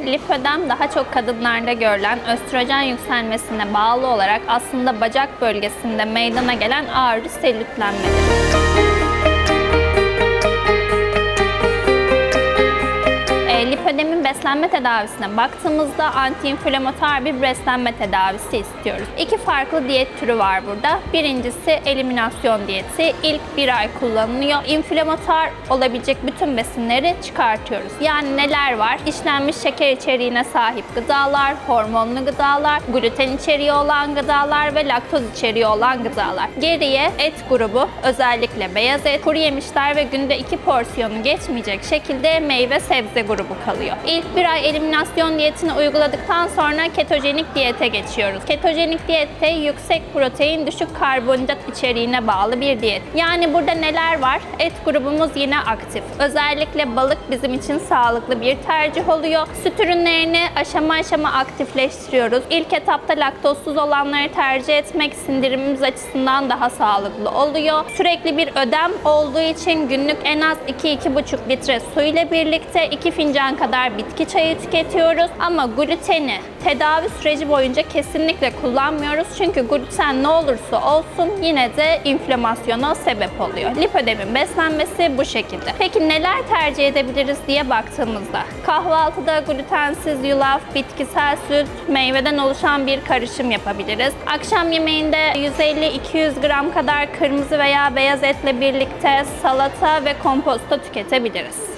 Lipödem daha çok kadınlarda görülen östrojen yükselmesine bağlı olarak aslında bacak bölgesinde meydana gelen ağrı selülitlenmedir. Lipödemin beslenme tedavisine baktığımızda antiinflamatuar bir beslenme tedavisi istiyoruz. İki farklı diyet türü var burada. Birincisi eliminasyon diyeti. İlk bir ay kullanılıyor. İnflamatuar olabilecek bütün besinleri çıkartıyoruz. Yani neler var? İşlenmiş şeker içeriğine sahip gıdalar, hormonlu gıdalar, gluten içeriği olan gıdalar ve laktoz içeriği olan gıdalar. Geriye et grubu, özellikle beyaz et, kuru yemişler ve günde iki porsiyonu geçmeyecek şekilde meyve sebze grubu kalıyor. İlk bir ay eliminasyon diyetini uyguladıktan sonra ketojenik diyete geçiyoruz. Ketojenik diyette yüksek protein, düşük karbonhidrat içeriğine bağlı bir diyet. Yani burada neler var? Et grubumuz yine aktif. Özellikle balık bizim için sağlıklı bir tercih oluyor. Süt ürünlerini aşama aşama aktifleştiriyoruz. İlk etapta laktozsuz olanları tercih etmek sindirimimiz açısından daha sağlıklı oluyor. Sürekli bir ödem olduğu için günlük en az 2-2,5 litre su ile birlikte 2 fincan kadar bitki çayı tüketiyoruz. Ama gluteni tedavi süreci boyunca kesinlikle kullanmıyoruz. Çünkü gluten ne olursa olsun yine de inflamasyona sebep oluyor. Lipodemin beslenmesi bu şekilde. Peki neler tercih edebiliriz diye baktığımızda kahvaltıda glutensiz yulaf, bitkisel süt, meyveden oluşan bir karışım yapabiliriz. Akşam yemeğinde 150-200 gram kadar kırmızı veya beyaz etle birlikte salata ve komposto tüketebiliriz.